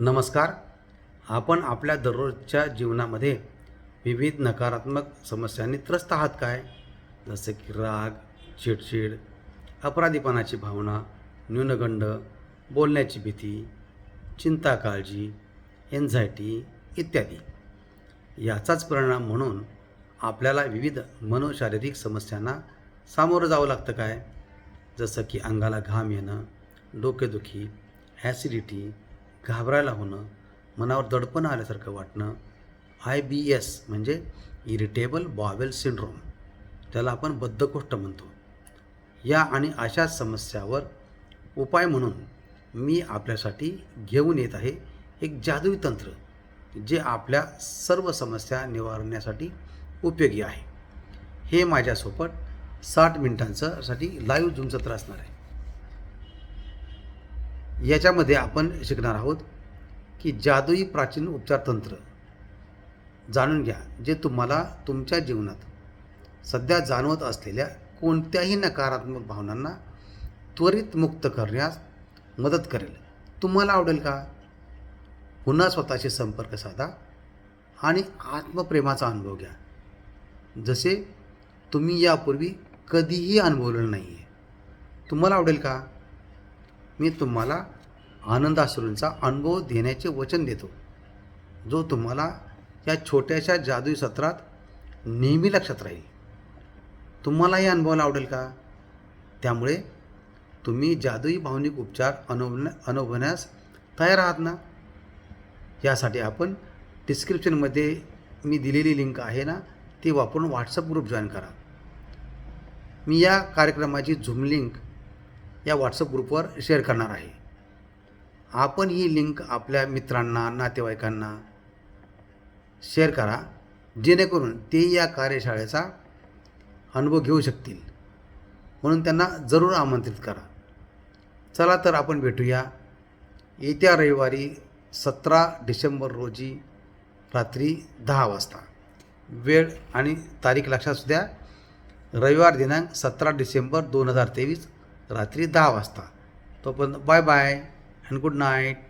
नमस्कार. आपण आपल्या दररोजच्या जीवनामध्ये विविध नकारात्मक समस्यांनी त्रस्त आहात काय? जसे की राग चिडचिड अपराधीपणाची भावना न्यूनगंड बोलण्याची भीती चिंता काळजी एन्झायटी इत्यादी. याचाच परिणाम म्हणून आपल्याला विविध मनोशारीरिक समस्यांना सामोरं जावं लागतं काय? जसं की अंगाला घाम येणं डोकेदुखी ॲसिडिटी घाबरायला होणं मनावर दडपण आल्यासारखं वाटणं आय बी एस म्हणजे इरिटेबल बॉवेल सिंड्रोम त्याला आपण बद्धकोष्ठ म्हणतो. या आणि अशा समस्यावर उपाय म्हणून मी आपल्यासाठी घेऊन येत आहे एक जादुई तंत्र जे आपल्या सर्व समस्या निवारण्यासाठी उपयोगी आहे. हे माझ्यासोबत साठ मिनिटांचं साठी लाईव्ह झूम सत्र असणार आहे. याच्यामध्ये आपण शिकणार आहोत की जादुई प्राचीन उपचार तंत्र. जाणून घ्या जे तुम्हाला तुमच्या जीवनात सध्या जाणवत असलेल्या कोणत्याही नकारात्मक भावनांना त्वरित मुक्त करण्यास मदत करेल. तुम्हाला आवडेल का? पुन्हा स्वतःशी संपर्क साधा आणि आत्मप्रेमाचा अनुभव घ्या. जसे तुम्ही यापूर्वी कधीही अनुभवलेलं नाही आहे तुम्हाला आवडेल का? मी तुम्हाला आनंदाश्रूंचा अनुभव देण्याचे वचन देतो. जो तुम्हाला या छोट्याशा जादुई सत्रात नेहमी लक्षात राहील. तुम्हालाही अनुभवाला आवडेल का? त्यामुळे तुम्ही जादुई भावनिक उपचार अनुभवण्या अनुभवण्यास तयार आहात ना? यासाठी आपण डिस्क्रिप्शनमध्ये मी दिलेली लिंक आहे ना ती वापरून व्हॉट्सअप ग्रुप जॉईन करा. मी या कार्यक्रमाची झूम लिंक या व्हॉट्सअप ग्रुपवर शेअर करणार आहे. आपण ही लिंक आपल्या मित्रांना नातेवाईकांना शेअर करा जेणेकरून ते या कार्यशाळेचा अनुभव घेऊ शकतील. म्हणून त्यांना जरूर आमंत्रित करा. चला तर आपण भेटूया. येत्या रविवारी सतरा डिसेंबर रोजी रात्री दहा वाजता. वेळ आणि तारीख लक्षात असू द्या. रविवार दिनांक सतरा डिसेंबर दोन हजार तेवीस रात्री दहा वाजता. तोपर्यंत bye bye and good night